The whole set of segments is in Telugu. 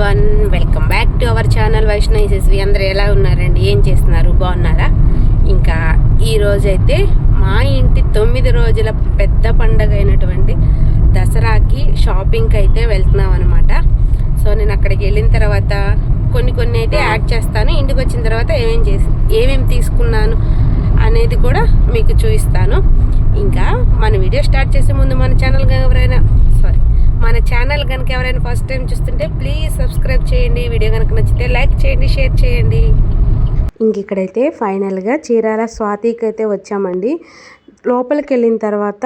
One welcome back to our channel Vaishnav SSV అందరూ ఎలా ఉన్నారండి? ఏం చేస్తున్నారు? బాగున్నారా? ఇంకా ఈరోజైతే మా ఇంటి తొమ్మిది రోజుల పెద్ద పండగ అయినటువంటి దసరాకి షాపింగ్కి అయితే వెళ్తున్నాం అనమాట సో నేను అక్కడికి వెళ్ళిన తర్వాత కొన్ని కొన్ని అయితే యాడ్ చేస్తాను. ఇంటికి వచ్చిన తర్వాత ఏమేం చేసి ఏమేమి తీసుకున్నాను అనేది కూడా మీకు చూపిస్తాను. ఇంకా మన వీడియో స్టార్ట్ చేసే ముందు మన ఛానల్ ఎవరైనా మన ఛానల్ కనుక ఎవరైనా ఫస్ట్ టైం చూస్తుంటే ప్లీజ్ సబ్స్క్రైబ్ చేయండి. వీడియో కనుక నచ్చితే లైక్ చేయండి షేర్ చేయండి. ఇంక ఇక్కడైతే ఫైనల్గా చీరాల స్వాతికి అయితే వచ్చామండి. లోపలికి వెళ్ళిన తర్వాత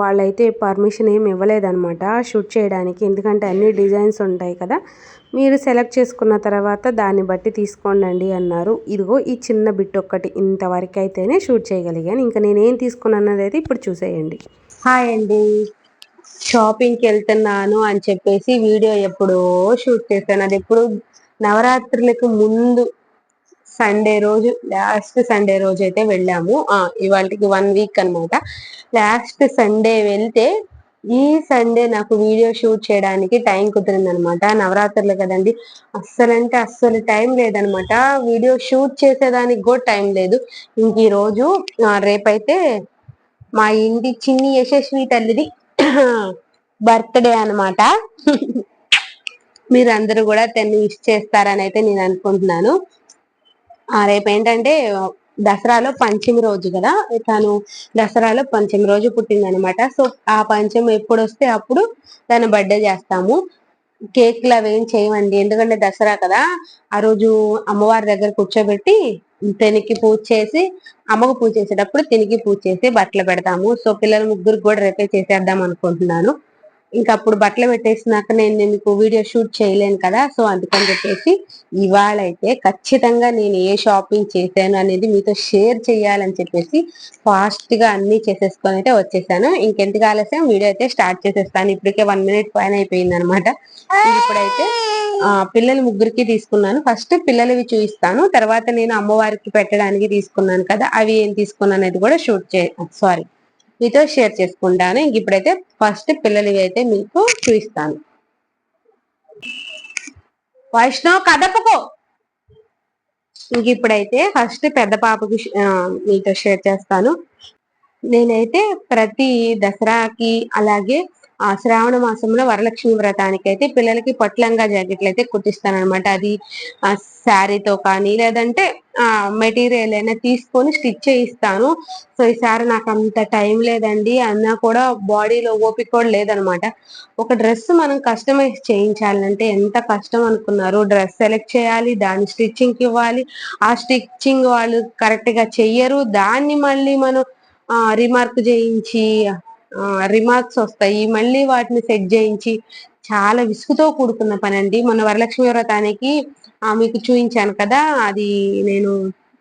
వాళ్ళైతే పర్మిషన్ ఏమి ఇవ్వలేదన్నమాట షూట్ చేయడానికి. ఎందుకంటే అన్ని డిజైన్స్ ఉంటాయి కదా. మీరు సెలెక్ట్ చేసుకున్న తర్వాత దాన్ని బట్టి తీసుకోండి అన్నారు. ఇదిగో ఈ చిన్న బిట్ ఒక్కటి ఇంతవరకు అయితేనే షూట్ చేయగలిగాను. ఇంకా నేనేం తీసుకున్నాను అనేది ఇప్పుడు చూసేయండి. హాయ్ అండి. షాపింగ్కి వెళ్తున్నాను అని చెప్పేసి వీడియో ఎప్పుడో షూట్ చేశాను. అది ఎప్పుడు నవరాత్రులకు ముందు సండే రోజు లాస్ట్ సండే రోజు అయితే వెళ్ళాము. ఇవాళకి వన్ వీక్ అనమాట లాస్ట్ సండే వెళ్తే ఈ సండే నాకు వీడియో షూట్ చేయడానికి టైం కుదిరింది అనమాట నవరాత్రులు కదండి. అస్సలంటే అస్సలు టైం లేదనమాట వీడియో షూట్ చేసేదానికి కూడా టైం లేదు. ఇంక ఈ రోజు రేపైతే మా ఇంటి చిన్ని యశస్వి తల్లిది బర్త్డే అనమాట మీరందరూ కూడా తను విష్ చేస్తారని అయితే నేను అనుకుంటున్నాను. రేపు ఏంటంటే దసరాలో పంచమి రోజు కదా? తను దసరాలో పంచమి రోజు పుట్టిందనమాట సో ఆ పంచమి ఎప్పుడు వస్తే అప్పుడు తను బర్త్డే చేస్తాము. కేక్లు అవి ఏం చేయమండి. ఎందుకంటే దసరా కదా ఆ రోజు అమ్మవారి దగ్గర కూర్చోబెట్టి తినికి పూజ చేసి అమ్మకు పూజ చేసేటప్పుడు తినికి పూజ చేసి బట్టలు పెడతాము. సో పిల్లల ముగ్గురికి కూడా రేపే చేసేద్దాం అనుకుంటున్నాను. ఇంకా అప్పుడు బట్టలు పెట్టేసినాక నేను మీకు వీడియో షూట్ చేయలేను కదా సో అందుకని చెప్పేసి ఇవాళ అయితే ఖచ్చితంగా నేను ఏ షాపింగ్ చేశాను అనేది మీతో షేర్ చేయాలని చెప్పేసి ఫాస్ట్గా అన్ని చేసేసుకొని అయితే వచ్చేసాను. ఇంకెందుకు ఆలస్యం? వీడియో అయితే స్టార్ట్ చేసేస్తాను. ఇప్పటికే వన్ మినిట్ పైన అయిపోయింది అనమాట ఇప్పుడైతే పిల్లలు ముగ్గురికి తీసుకున్నాను. ఫస్ట్ పిల్లలవి చూపిస్తాను తర్వాత నేను అమ్మవారికి పెట్టడానికి తీసుకున్నాను కదా అవి ఏం తీసుకున్నాను అనేది కూడా షూట్ చే సారీ మీతో షేర్ చేసుకుంటాను. ఇంక ఇప్పుడైతే ఫస్ట్ పిల్లలవి అయితే మీకు చూపిస్తాను వైష్ణవ్ కదపకో! ఇంక ఇప్పుడైతే ఫస్ట్ పెద్ద పాపకి మీతో షేర్ చేస్తాను. నేనైతే ప్రతి దసరాకి అలాగే ఆ శ్రావణ మాసంలో వరలక్ష్మి వ్రతానికి అయితే పిల్లలకి పట్లంగా జాకెట్లు అయితే కుట్టిస్తానమాట అది ఆ శారీతో కానీ లేదంటే ఆ మెటీరియల్ అయినా తీసుకొని స్టిచ్ చేయిస్తాను. సో ఈసారి నాకు అంత టైం లేదండి. అన్నా కూడా బాడీలో ఓపిక కూడా లేదనమాట ఒక డ్రెస్ మనం కస్టమైజ్ చేయించాలంటే ఎంత కష్టం అనుకున్నారు. డ్రెస్ సెలెక్ట్ చేయాలి దాని స్టిచ్చింగ్ ఇవ్వాలి. ఆ స్టిచ్చింగ్ వాళ్ళు కరెక్ట్గా చెయ్యరు. దాన్ని మళ్ళీ మనం రిమార్క్ చేయించి రిమార్క్స్ వస్తాయి. మళ్ళీ వాటిని సెట్ చేయించి చాలా విసుగుతో కూడుకున్న పని అండి మన వరలక్ష్మి వ్రతానికి మీకు చూపించాను కదా అది నేను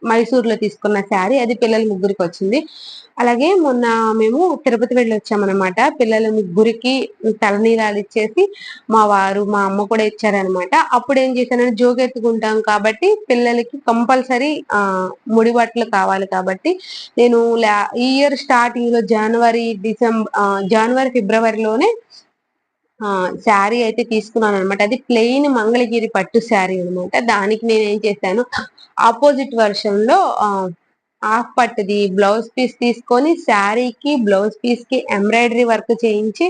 మైసూర్లో తీసుకున్న శారీ అది పిల్లల ముగ్గురికి వచ్చింది. అలాగే మొన్న మేము తిరుపతి వెళ్ళి వచ్చామన్నమాట. పిల్లల ముగ్గురికి తలనీలాలు ఇచ్చేసి మా వారు మా అమ్మ కూడా ఇచ్చారనమాట అప్పుడు ఏం చేశానంటే జోగెత్తుకుంటాం కాబట్టి పిల్లలకి కంపల్సరీ ఆ ముడి బట్టలు కావాలి కాబట్టి నేను ఈ ఇయర్ స్టార్టింగ్లో జనవరి డిసెంబర్ జనవరి ఫిబ్రవరిలోనే శారీ అయితే తీసుకున్నాను అనమాట అది ప్లెయిన్ మంగళగిరి పట్టు శారీ అనమాట దానికి నేను ఏం చేశాను ఆపోజిట్ వర్షన్లో హాఫ్ పట్టుది బ్లౌజ్ పీస్ తీసుకొని శారీకి బ్లౌజ్ పీస్కి ఎంబ్రాయిడరీ వర్క్ చేయించి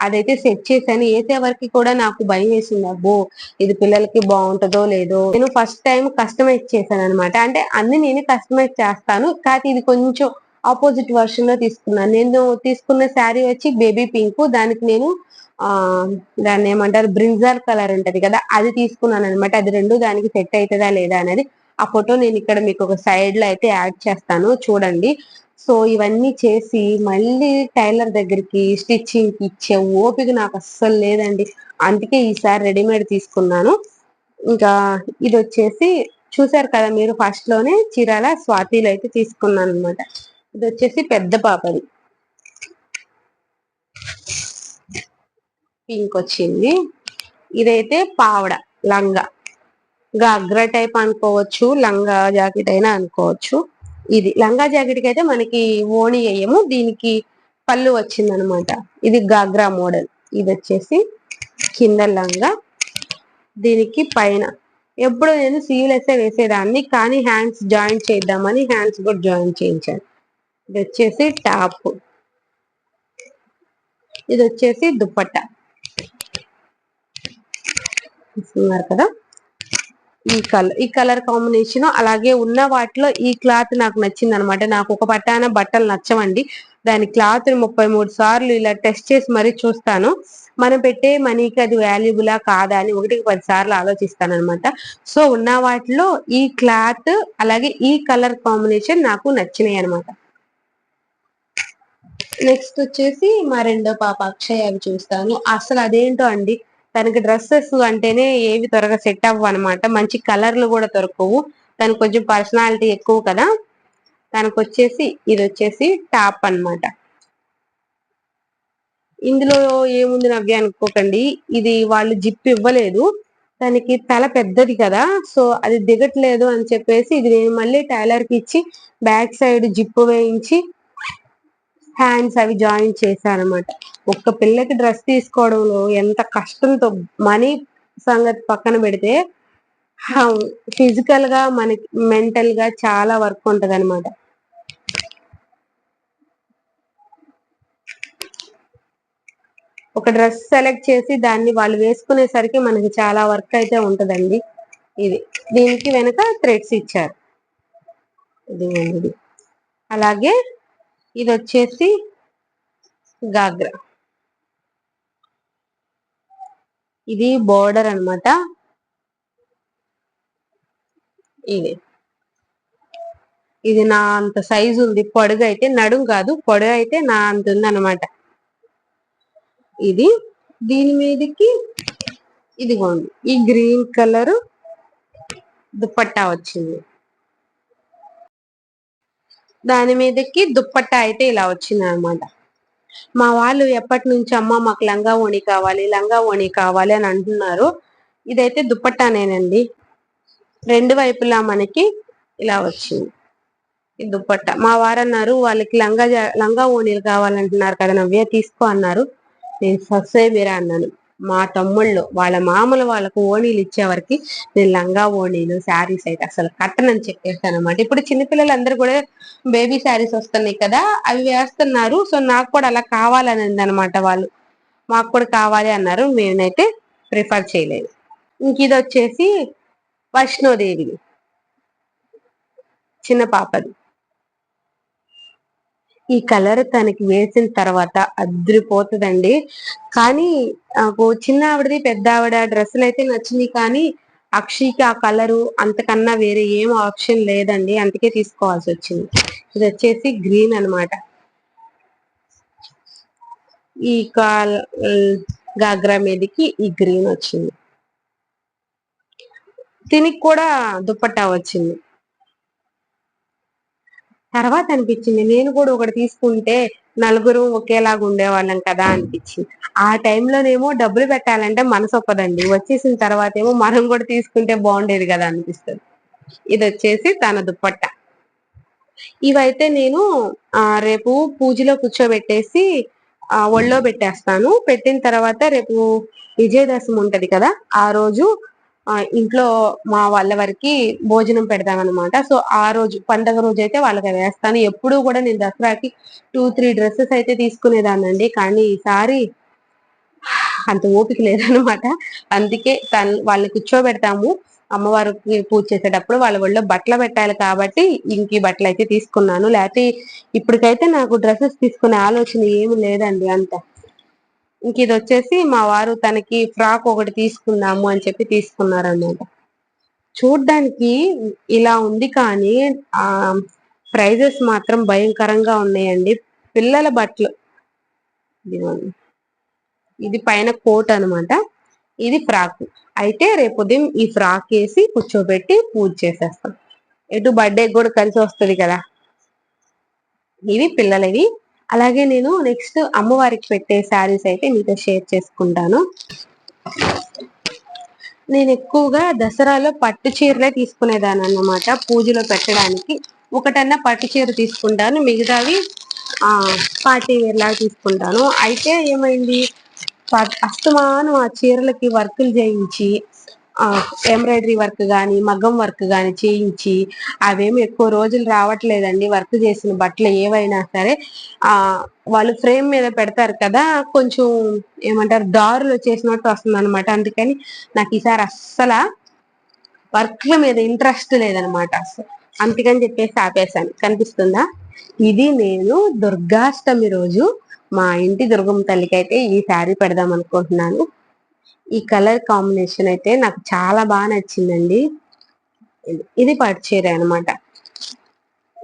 అదైతే సెట్ చేశాను. వేసే వరకు కూడా నాకు భయం వేసింది. అబ్బో ఇది పిల్లలకి బాగుంటుందో లేదో. నేను ఫస్ట్ టైం కస్టమైజ్ చేశాను అనమాట అంటే అన్ని నేను కస్టమైజ్ చేస్తాను. కాకపోతే ఇది కొంచెం ఆపోజిట్ వర్షన్లో తీసుకున్నాను నేను తీసుకున్న శారీ వచ్చి బేబీ పింక్ దానికి నేను ఆ దాన్ని ఏమంటారు బ్రింజాల్ కలర్ ఉంటది కదా అది తీసుకున్నాను అనమాట అది రెండు దానికి సెట్ అవుతుందా లేదా అనేది ఆ ఫోటో నేను ఇక్కడ మీకు ఒక సైడ్లో అయితే యాడ్ చేస్తాను. చూడండి. సో ఇవన్నీ చేసి మళ్ళీ టైలర్ దగ్గరికి స్టిచ్చింగ్కి ఇచ్చే ఓపిక నాకు అస్సలు లేదండి. అందుకే ఈసారి రెడీమేడ్ తీసుకున్నాను. ఇంకా ఇది వచ్చేసి చూసారు కదా మీరు ఫస్ట్లోనే చీరాల స్వాతిలో అయితే తీసుకున్నాను అనమాట ఇది వచ్చేసి పెద్ద పాపది. పింక్ వచ్చింది. ఇదైతే పావడ లంగా. గగ్ర టైప్ అనుకోవచ్చు లంగా జాకెట్ అయినా అనుకోవచ్చు. ఇది లంగా జాకెట్కి అయితే మనకి ఓణి వేయము. దీనికి పళ్ళు వచ్చింది అనమాట ఇది గాగ్రా మోడల్. ఇది వచ్చేసి కింద లంగా. దీనికి పైన ఎప్పుడు నేను సీలెస్సే వేసేదాన్ని కానీ హ్యాండ్స్ జాయిన్ చేద్దామని హ్యాండ్స్ కూడా జాయిన్ చేయించాను. ఇది వచ్చేసి టాప్. ఇది వచ్చేసి దుప్పట్ట కదా? ఈ కలర్ ఈ కలర్ కాంబినేషన్ అలాగే ఉన్న వాటిలో ఈ క్లాత్ నాకు నచ్చింది అనమాట నాకు ఒక పట్టాన బట్టలు నచ్చవండి. దాని క్లాత్ ముప్పై మూడు సార్లు ఇలా టెస్ట్ చేసి మరీ చూస్తాను. మనం పెట్టే మనీకి అది వాల్యుబులా కాదా అని ఒకటికి పది సార్లు ఆలోచిస్తాను అనమాట సో ఉన్న వాటిలో ఈ క్లాత్ అలాగే ఈ కలర్ కాంబినేషన్ నాకు నచ్చినాయి అనమాట నెక్స్ట్ వచ్చేసి మా రెండో పాప అక్షయ్ అవి చూస్తాను. అసలు అదేంటో అండి తనకి డ్రెస్సెస్ అంటేనే ఏవి త్వరగా సెట్ అవ్వ అనమాట మంచి కలర్లు కూడా దొరకవు. తనకు కొంచెం పర్సనాలిటీ ఎక్కువ కదా. తనకు వచ్చేసి ఇది వచ్చేసి టాప్ అన్నమాట. ఇందులో ఏముంది నవ్య అనుకోకండి. ఇది వాళ్ళు జిప్ ఇవ్వలేదు. దానికి తల పెద్దది కదా. సో అది దిగట్లేదు అని చెప్పేసి ఇది నేను మళ్ళీ టైలర్కి ఇచ్చి బ్యాక్ సైడ్ జిప్ వేయించి హ్యాండ్స్ అవి జాయిన్ చేశానమాట ఒక్క పిల్లకి డ్రెస్ తీసుకోవడంలో ఎంత కష్టంతో మనీ సంగతి పక్కన పెడితే ఫిజికల్గా మనకి మెంటల్గా చాలా వర్క్ ఉంటది అనమాట ఒక డ్రెస్ సెలెక్ట్ చేసి దాన్ని వాళ్ళు వేసుకునేసరికి మనకి చాలా వర్క్ అయితే ఉంటదండి. ఇది దీనికి వెనక థ్రెడ్స్ ఇచ్చారు. ఇది. అలాగే ఇది వచ్చేసి గాగ్రా. ఇది బోర్డర్ అన్నమాట. ఇది. ఇది నా అంత సైజు ఉంది. పొడుగు అయితే నడుం కాదు పొడుగు అయితే నా అంత ఉంది అనమాట ఇది దీని మీదకి ఇదిగోండి. ఈ గ్రీన్ కలర్ దుప్పట్టా వచ్చింది. దాని మీదకి దుప్పట్టా అయితే ఇలా వచ్చింది అనమాట మా వాళ్ళు ఎప్పటి నుంచి అమ్మ మాకు లంగా ఓణి కావాలి లంగా ఓణి కావాలి అని అంటున్నారు. ఇదైతే దుప్పట్టానేనండి. రెండు వైపులా మనకి ఇలా వచ్చింది. ఈ దుప్పట్ట. మా వారన్నారు వాళ్ళకి లంగా లంగా ఓణీలు కావాలంటున్నారు కదా నవ్య తీసుకో అన్నారు. నేను ససేమిరా అన్నాను. మా తమ్ముళ్ళు వాళ్ళ మామూలు వాళ్ళకు ఓణీలు ఇచ్చేవరకు నేను లంగా ఓణీలు శారీస్ అయితే అసలు కట్టనని చెప్పేస్తాను అనమాట ఇప్పుడు చిన్నపిల్లలందరూ కూడా బేబీ శారీస్ వస్తున్నాయి కదా అవి వేస్తున్నారు. సో నాకు కూడా అలా కావాలని అనమాట వాళ్ళు. మాకు కూడా కావాలి అన్నారు. మేమైతే ప్రిఫర్ చేయలేదు. ఇంక ఇది వచ్చేసి వైష్ణోదేవి చిన్న పాపది. ఈ కలర్ తనకి వేసిన తర్వాత అద్రిపోతుందండి. కానీ నాకు చిన్న ఆవిడది పెద్ద ఆవిడ డ్రెస్సులు అయితే నచ్చింది కానీ అక్షయ్కి ఆ కలరు అంతకన్నా వేరే ఏం ఆప్షన్ లేదండి. అందుకే తీసుకోవాల్సి వచ్చింది. ఇది వచ్చేసి గ్రీన్ అన్నమాట. ఈ కాల్ గాగ్రా మీదకి ఈ గ్రీన్ వచ్చింది. దీనికి కూడా దుప్పట్టా వచ్చింది. తర్వాత అనిపించింది. నేను కూడా ఒకటి తీసుకుంటే నలుగురు ఒకేలాగా ఉండేవాళ్ళం కదా అనిపించింది. ఆ టైంలోనేమో డబ్బులు పెట్టాలంటే మనసు ఒప్పదండి. వచ్చేసిన తర్వాత ఏమో మనం కూడా తీసుకుంటే బాగుండేది కదా అనిపిస్తుంది. ఇది వచ్చేసి తన దుప్పట్ట. ఇవైతే నేను ఆ రేపు పూజలో కూర్చోబెట్టేసి ఒళ్ళో పెట్టేస్తాను. పెట్టిన తర్వాత రేపు విజయదశమి ఉంటది కదా ఆ రోజు ఇంట్లో మా వాళ్ళ వరకు భోజనం పెడతామన్నమాట. సో ఆ రోజు పండగ రోజు అయితే వాళ్ళకి వేస్తాను. ఎప్పుడూ కూడా నేను దసరాకి టూ త్రీ డ్రెస్సెస్ అయితే తీసుకునేదానండి కానీ ఈసారి అంత ఓపిక లేదనమాట అందుకే తను వాళ్ళని కూర్చోబెడతాము. అమ్మవారికి పూజ చేసేటప్పుడు వాళ్ళ ఒళ్ళో బట్టలు పెట్టాలి కాబట్టి ఇంక బట్టలు అయితే తీసుకున్నాను. లేకపోతే ఇప్పటికైతే నాకు డ్రెస్సెస్ తీసుకునే ఆలోచన ఏమి లేదండి అంత. ఇంక ఇది వచ్చేసి మా వారు తనకి ఫ్రాక్ ఒకటి తీసుకుందాము అని చెప్పి తీసుకున్నారన్నమాట. చూడ్డానికి ఇలా ఉంది కానీ ఆ ప్రైజెస్ మాత్రం భయంకరంగా ఉన్నాయండి. పిల్లల బట్టలు. ఇది పైన కోట్ అనమాట ఇది ఫ్రాక్. అయితే రేపు ఉదయం ఈ ఫ్రాక్ వేసి కూర్చోబెట్టి పూజ చేసేస్తాం. ఎటు బర్త్డే కూడా కలిసి వస్తుంది కదా. ఇవి పిల్లలవి. అలాగే నేను నెక్స్ట్ అమ్మవారికి పెట్టే శారీస్ అయితే మీతో షేర్ చేసుకుంటాను. నేను ఎక్కువగా దసరాలో పట్టు చీరలే తీసుకునేదాన్ని అన్నమాట. పూజలో పెట్టడానికి ఒకటన్నా పట్టు చీర తీసుకుంటాను. మిగతావి పార్టీ వేర్ లాగా తీసుకుంటాను. అయితే ఏమైంది? ప- అస్తమానం ఆ చీరలకి వర్కులు చేయించి ఎంబ్రాయిడరీ వర్క్ కానీ మగ్గం వర్క్ కానీ చేయించి అవేమి ఎక్కువ రోజులు రావట్లేదండి వర్క్ చేసిన బట్టలు ఏవైనా సరే. ఆ వాళ్ళు ఫ్రేమ్ మీద పెడతారు కదా కొంచెం ఏమంటారు దారులు చేసినట్టు వస్తుంది అనమాట అందుకని నాకు ఈసారి అస్సలు వర్క్ల మీద ఇంట్రెస్ట్ లేదనమాట అసలు అందుకని చెప్పేసి ఆపేశాను. కనిపిస్తుందా? ఇది నేను దుర్గాష్టమి రోజు మా ఇంటి దుర్గమ్మ తల్లికి అయితే ఈ శారీ పెడదాం అనుకుంటున్నాను. ఈ కలర్ కాంబినేషన్ అయితే నాకు చాలా బాగా నచ్చిందండి. ఇది- ఇది అనమాట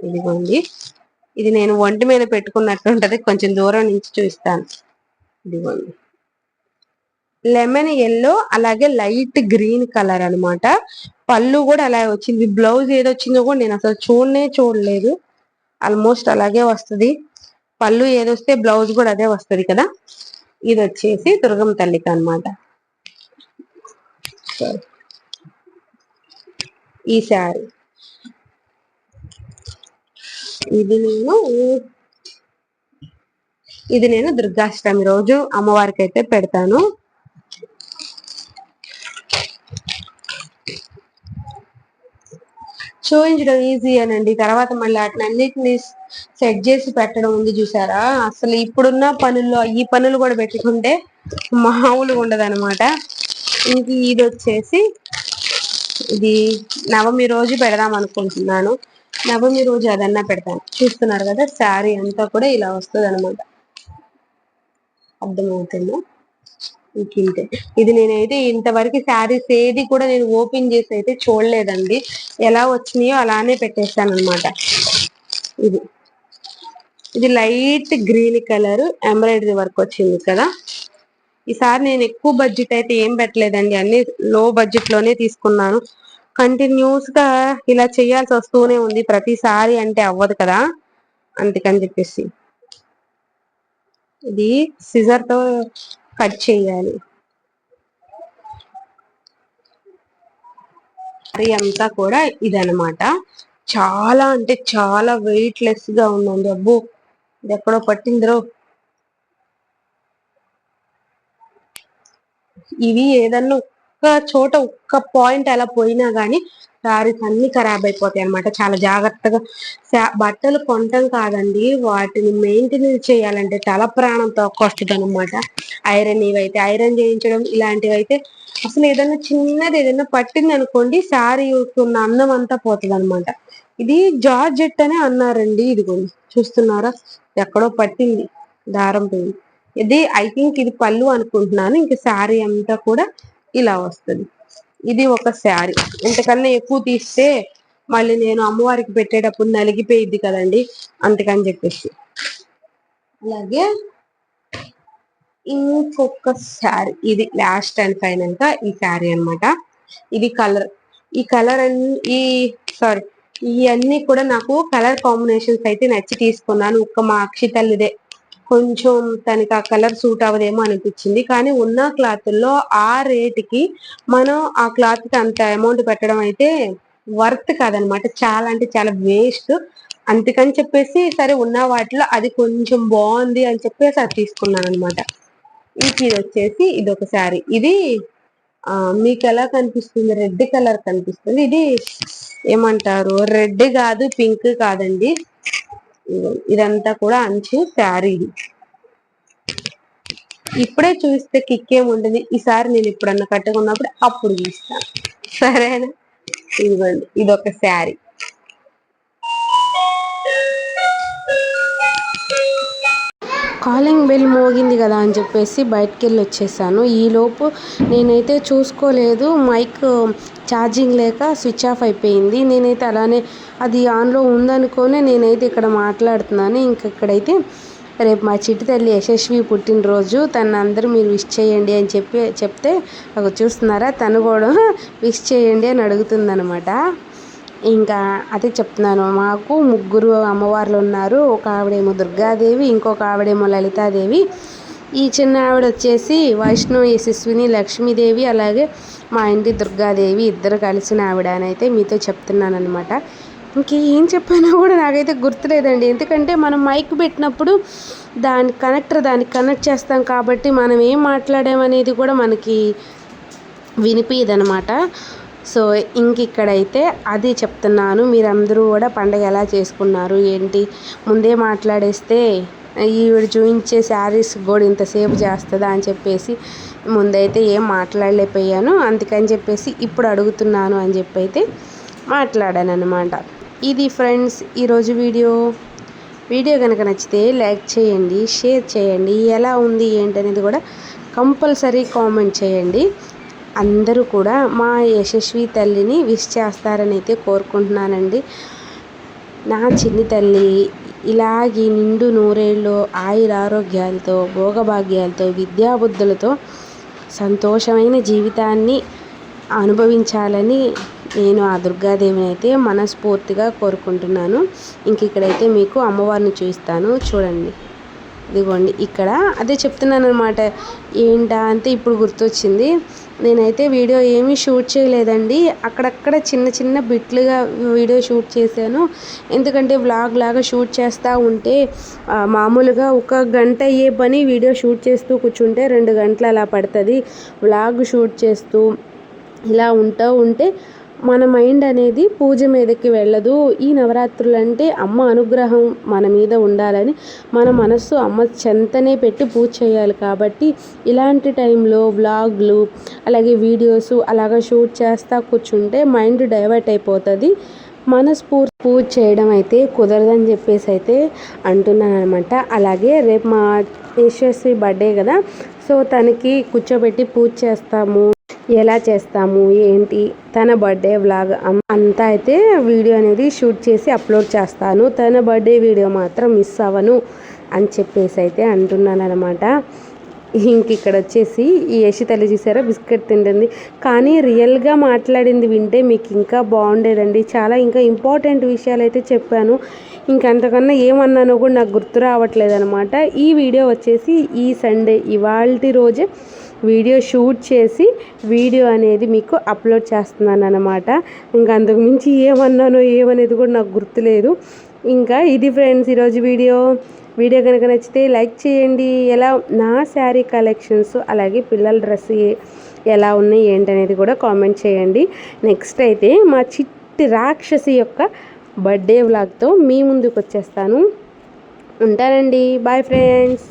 ఇదిగోండి. ఇది నేను ఒంటి మీద పెట్టుకున్నట్టు ఉంటుంది. కొంచెం దూరం నుంచి చూస్తాను. ఇదిగోండి. లెమన్ ఎల్లో అలాగే లైట్ గ్రీన్ కలర్ అనమాట పళ్ళు కూడా అలాగే వచ్చింది. బ్లౌజ్ ఏది వచ్చిందో కూడా నేను అసలు చూడనే చూడలేదు. ఆల్మోస్ట్ అలాగే వస్తుంది. పళ్ళు ఏదొస్తే బ్లౌజ్ కూడా అదే వస్తుంది కదా. ఇది వచ్చేసి దుర్గమ్మ తల్లికి అన్నమాట ఈ శారీ ఇది నేను ఇది నేను దుర్గాష్టమి రోజు అమ్మవారికి అయితే పెడతాను. చూపించడం ఈజీ అనండి. తర్వాత మళ్ళీ వాటిని అన్నిటిని సెట్ చేసి పెట్టడం ఉంది చూసారా? అసలు ఇప్పుడున్న పనుల్లో ఈ పనులు కూడా పెట్టుకుంటే మామూలుగా ఉండదు ఇది ఇది వచ్చేసి ఇది నవమి రోజు పెడదాం అనుకుంటున్నాను. నవమి రోజు అదన్నా పెడతాను. చూస్తున్నారు కదా శారీ అంతా కూడా ఇలా వస్తుంది అనమాట అర్థమవుతుందా? ఇంక ఇంతే. ఇది నేనైతే ఇంతవరకు శారీస్ ఏది కూడా నేను ఓపెన్ చేసి అయితే చూడలేదండి. ఎలా వచ్చినాయో అలానే పెట్టేస్తాను అనమాట ఇది. ఇది light green colour embroidery work వచ్చింది కదా. ఈసారి నేను ఎక్కువ బడ్జెట్ అయితే ఏం పెట్టలేదండి. అన్ని లో బడ్జెట్లోనే తీసుకున్నాను. కంటిన్యూస్గా ఇలా చేయాల్సి వస్తూనే ఉంది. ప్రతిసారి అంటే అవ్వదు కదా. అందుకని చెప్పేసి. ఇది సిజర్తో కట్ చేయాలి. కర్రీ అంతా కూడా ఇదనమాట చాలా అంటే చాలా వెయిట్ లెస్గా ఉందండి. అబ్బో ఇది ఎక్కడో పట్టిందిరో. ఇవి ఏదన్నా ఒక్క చోట ఒక్క పాయింట్ అలా పోయినా కానీ శారీస్ అన్ని ఖరాబ్ అయిపోతాయి అన్నమాట. చాలా జాగ్రత్తగా బట్టలు కొనటం కాదండి. వాటిని మెయింటెనెన్స్ చేయాలంటే చాలా ప్రాణం వస్తుంది అనమాట ఐరన్ ఇవైతే ఐరన్ చేయించడం ఇలాంటివి అయితే అసలు ఏదైనా చిన్నది ఏదైనా పట్టింది అనుకోండి శారీ ఉన్న అన్నం అంతా పోతుంది అనమాట ఇది జార్జెట్ అనే అన్నారండి. ఇదిగోండి. చూస్తున్నారా? ఎక్కడో పట్టింది. దారం పోయింది. ఇది ఐ థింక్ ఇది పళ్ళు అనుకుంటున్నాను. ఇంక శారీ అంతా కూడా ఇలా వస్తుంది. ఇది ఒక శారీ. ఇంతకన్నా ఎక్కువ తీస్తే మళ్ళీ నేను అమ్మవారికి పెట్టేటప్పుడు నలిగిపోయిద్ది కదండి. అందుకని చెప్పేసి. అలాగే ఇంకొక శారీ. ఇది లాస్ట్ అండ్ ఫైనల్గా ఈ శారీ అన్నమాట. ఇది కలర్. ఈ కలర్ ఈ సారీ. ఇవన్నీ కూడా నాకు కలర్ కాంబినేషన్స్ అయితే నచ్చి తీసుకున్నాను. ఒక్క మా అక్షితల్లిదే. కొంచెం తనకి ఆ కలర్ సూట్ అవ్వదేమో అనిపించింది. కానీ ఉన్న క్లాతుల్లో ఆ రేటుకి మనం ఆ క్లాత్కి అంత అమౌంట్ పెట్టడం అయితే వర్త్ కాదనమాట. చాలా అంటే చాలా వేస్ట్. అందుకని చెప్పేసి సరే ఉన్న వాటిలో అది కొంచెం బాగుంది అని చెప్పేసి అది తీసుకున్నాను అనమాట ఇది వచ్చేసి ఇది ఒక శారీ. ఇది మీకు ఎలా కనిపిస్తుంది? రెడ్ కలర్ కనిపిస్తుంది. ఇది ఏమంటారు? రెడ్ కాదు పింక్ కాదండి. ఇదంతా కూడా అంచు శారీ. ఇది ఇప్పుడే చూస్తే కిక్ ఏముంటుంది ఈసారి నేను ఎప్పుడన్నా కట్టుకున్నప్పుడు అప్పుడు చూస్తాను సరేనా? ఇదిగోండి ఇది ఒక శారీ. కాలింగ్ బెల్ మోగింది కదా అని చెప్పేసి బయటికి వెళ్ళి వచ్చేసాను ఈలోపు నేనైతే చూసుకోలేదు. మైక్ ఛార్జింగ్ లేక స్విచ్ ఆఫ్ అయిపోయింది. నేనైతే అలానే అది ఆన్లో ఉందనుకొని నేనైతే ఇక్కడ మాట్లాడుతున్నాను. ఇంక ఇక్కడైతే రేపు మా చిట్టి తల్లి యశస్వి పుట్టినరోజు. తను అందరూ మీరు విష్ చేయండి అని చెప్పి చెప్తే ఒక చూస్తున్నారా? తను కూడా విష్ చేయండి అని అడుగుతుందనమాట ఇంకా అదే చెప్తున్నాను మాకు ముగ్గురు అమ్మవార్లు ఉన్నారు ఒక ఆవిడేమో దుర్గాదేవి ఇంకొక ఆవిడేమో లలితాదేవి. ఈ చిన్న ఆవిడ వచ్చేసి వైష్ణవి యశస్విని లక్ష్మీదేవి అలాగే మా ఇంటి దుర్గాదేవి ఇద్దరు కలిసిన ఆవిడ అని అయితే మీతో చెప్తున్నాను అనమాట ఇంకేం చెప్పానో కూడా నాకైతే గుర్తులేదండి. ఎందుకంటే మనం మైక్ పెట్టినప్పుడు దాని కనెక్టర్ దానికి కనెక్ట్ చేస్తాం కాబట్టి మనం ఏం మాట్లాడామనేది కూడా మనకి వినిపిదనమాట సో ఇంక ఇక్కడైతే అది చెప్తున్నాను. మీరందరూ కూడా పండగ ఎలా చేసుకున్నారు? ఏంటి? ముందే మాట్లాడేస్తే ఈవిడ చూపించే శారీస్ కూడా ఇంతసేపు చేస్తుందా అని చెప్పేసి ముందైతే ఏం మాట్లాడలేకపోయాను. అందుకని చెప్పేసి ఇప్పుడు అడుగుతున్నాను అని చెప్పి అయితే మాట్లాడాను అనమాట ఇది ఫ్రెండ్స్ ఈరోజు వీడియో. వీడియో కనుక నచ్చితే లైక్ చేయండి షేర్ చేయండి. ఎలా ఉంది ఏంటనేది కూడా కంపల్సరీ కామెంట్ చేయండి. అందరూ కూడా మా యశస్వి తల్లిని విష్ చేస్తారని అయితే కోరుకుంటున్నానండి. నా చిన్ని తల్లి ఇలాగే నిండు నూరేళ్ళు ఆయుర ఆరోగ్యాలతో భోగభాగ్యాలతో విద్యాబుద్ధులతో సంతోషమైన జీవితాన్ని అనుభవించాలని నేను ఆ దుర్గాదేవిని అయితే మనస్ఫూర్తిగా కోరుకుంటున్నాను. ఇంక ఇక్కడైతే మీకు అమ్మవారిని చూపిస్తాను. చూడండి. ఇదిగోండి. ఇక్కడ అదే చెప్తున్నాను అనమాట ఏంటా అంటే ఇప్పుడు గుర్తొచ్చింది. నేనైతే వీడియో ఏమీ షూట్ చేయలేదండి. అక్కడక్కడ చిన్న చిన్న బిట్లుగా వీడియో షూట్ చేశాను. ఎందుకంటే వ్లాగ్ లాగా షూట్ చేస్తూ ఉంటే మామూలుగా ఒక గంట అయ్యే పని వీడియో షూట్ చేస్తూ కూర్చుంటే రెండు గంటలు అలా పడుతుంది. వ్లాగ్ షూట్ చేస్తూ ఇలా ఉంటూ ఉంటే మన మైండ్ అనేది పూజ మీదకి వెళ్ళదు. ఈ నవరాత్రులు అంటే అమ్మ అనుగ్రహం మన మీద ఉండాలని మన మనస్సు అమ్మ చెంతనే పెట్టి పూజ చేయాలి కాబట్టి ఇలాంటి టైంలో వ్లాగ్లు అలాగే వీడియోస్ అలాగ షూట్ చేస్తా కూర్చుంటే మైండ్ డైవర్ట్ అయిపోతుంది. మనస్ఫూర్తి పూజ చేయడం అయితే కుదరదని చెప్పేసి అయితే అంటున్నాను అనమాట అలాగే రేపు మా యశస్వి బర్త్డే కదా సో తనకి కూర్చోబెట్టి పూజ చేస్తాము. ఎలా చేస్తాము? ఏంటి? తన బర్త్డే వ్లాగ్ అంతా అయితే వీడియో అనేది షూట్ చేసి అప్లోడ్ చేస్తాను. తన బర్త్డే వీడియో మాత్రం మిస్ అవ్వను అని చెప్పేసి అయితే అంటున్నాను అనమాట ఇంక ఇక్కడ వచ్చేసి ఈ యశి తల్లి చూసారా? బిస్కెట్ తింటుంది. కానీ రియల్గా మాట్లాడింది వింటే మీకు ఇంకా బాగుండేదండి. చాలా ఇంకా ఇంపార్టెంట్ విషయాలు అయితే చెప్పాను ఇంకంతకన్నా ఏమన్నానో కూడా నాకు గుర్తు రావట్లేదు అనమాట ఈ వీడియో వచ్చేసి ఈ సండే ఇవాళ రోజే వీడియో షూట్ చేసి వీడియో అనేది మీకు అప్లోడ్ చేస్తున్నాను అనమాట ఇంకా అంతకు మించి ఏమన్నానో ఏమనేది కూడా నాకు గుర్తులేదు. ఇంకా ఇది ఫ్రెండ్స్ ఈరోజు వీడియో. వీడియో కనుక నచ్చితే లైక్ చేయండి. ఎలా నా శారీ కలెక్షన్స్ అలాగే పిల్లల డ్రెస్ ఎలా ఉన్నాయి ఏంటనేది కూడా కామెంట్ చేయండి. నెక్స్ట్ అయితే మా చిట్టి రాక్షసి యొక్క బర్త్డే వ్లాగ్తో మీ ముందుకు వచ్చేస్తాను ఉంటానండి. Bye friends.